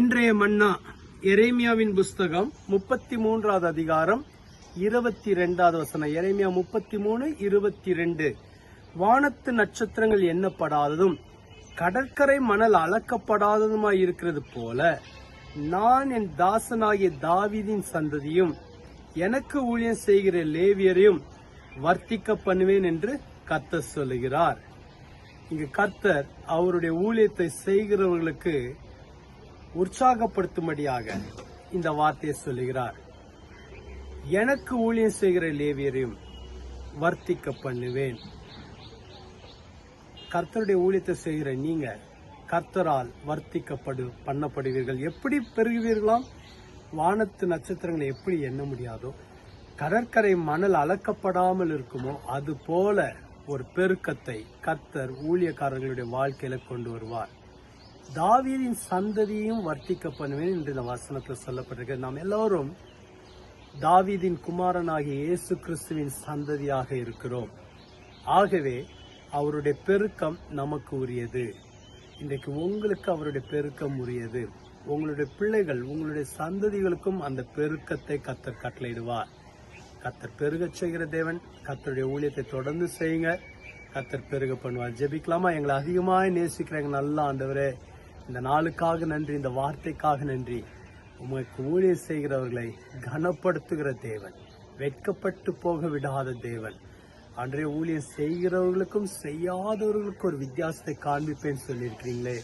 இன்றைய மன்னா எரேமியாவின் புஸ்தகம் முப்பத்தி மூன்றாவது அதிகாரம் இருபத்தி ரெண்டாவது வசனம். எரேமியா முப்பத்தி மூணு இருபத்தி ரெண்டு வானத்து நட்சத்திரங்கள் எண்ணப்படாததும் கடற்கரை மணல் அளக்கப்படாததுமாய் இருக்கிறது போல நான் என் தாசனாகிய தாவிதின் சந்ததியும் எனக்கு ஊழியம் செய்கிற லேவியரையும் வர்த்திக்க பண்ணுவேன் என்று கத்தர் சொல்லுகிறார். இங்கு கர்த்தர் அவருடைய ஊழியத்தை செய்கிறவர்களுக்கு உற்சாகப்படுத்தும்படியாக இந்த வார்த்தையை சொல்லுகிறார். எனக்கு ஊழியம் செய்கிற லேவியரையும் வர்த்திக்க பண்ணுவேன். கர்த்தருடைய ஊழியத்தை செய்கிற நீங்க கர்த்தரால் வர்த்திக்கப்படு பண்ணப்படுவீர்கள். எப்படி பெருகுவீர்களாம் வானத்து நட்சத்திரங்களை எப்படி எண்ண முடியாதோ கடற்கரை மணல் அளக்கப்படாமல் இருக்குமோ அது போல ஒரு பெருக்கத்தை கர்த்தர் ஊழியக்காரர்களுடைய வாழ்க்கையில கொண்டு வருவார். தாவீதின் சந்ததியும் வர்த்திக்க பண்ணுவேன் என்று இந்த வசனத்தில் சொல்லப்பட்டிருக்கிறது நாம் எல்லோரும் தாவீதின் குமாரனாகிய இயேசு கிறிஸ்துவின் சந்ததியாக இருக்கிறோம். ஆகவே அவருடைய பெருக்கம் நமக்கு உரியது. இன்றைக்கு உங்களுக்கு அவருடைய பெருக்கம் உரியது. உங்களுடைய பிள்ளைகள் உங்களுடைய சந்ததிகளுக்கும் அந்த பெருக்கத்தை கத்தர் கட்டளையிடுவார். கத்தர் பெருகச் செய்கிற தேவன் கத்தருடைய ஊழியத்தை தொடர்ந்து செய்யுங்க. கத்தர் பெருக பண்ணுவார். ஜெபிக்கலாமா? எங்களை அதிகமாக நேசிக்கிற நல்லா ஆண்டவரே. இந்த நாளுக்காக நன்றி இந்த வார்த்தைக்காக நன்றி. உமக்கு ஊழியர் செய்கிறவர்களை கனப்படுத்துகிற தேவன் வெட்கப்பட்டு போக விடாத தேவன். அன்றைய ஊழியர் செய்கிறவர்களுக்கும் செய்யாதவர்களுக்கும் ஒரு வித்தியாசத்தை காண்பிப்பேன்னு சொல்லியிருக்கிறீங்களே.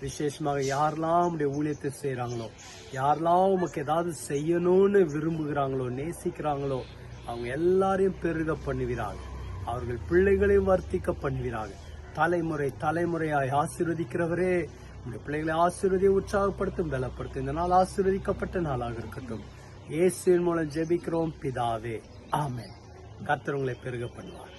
விசேஷமாக யாரெல்லாம் உடைய ஊழியத்தை செய்கிறாங்களோ யாரெல்லாம் உமக்கு ஏதாவது செய்யணும்னு விரும்புகிறாங்களோ நேசிக்கிறாங்களோ அவங்க எல்லாரையும் பெருக பண்ணுகிறாங்க அவர்கள் பிள்ளைகளையும் வர்த்திக்க பண்ணுகிறார்கள் தலைமுறை தலைமுறையாய் ஆசீர்வதிக்கிறவரே உடைய பிள்ளைகளை ஆசீர்வதியை உற்சாகப்படுத்தும் பலப்படுத்தும். இந்த நாள் ஆசீர்வதிக்கப்பட்ட நாளாக இருக்கட்டும். இயேசுவின் மூலம் ஜெபிக்கிறோம் பிதாவே. ஆமே கர்த்தர் உங்களை பெருக பண்ணுவார்.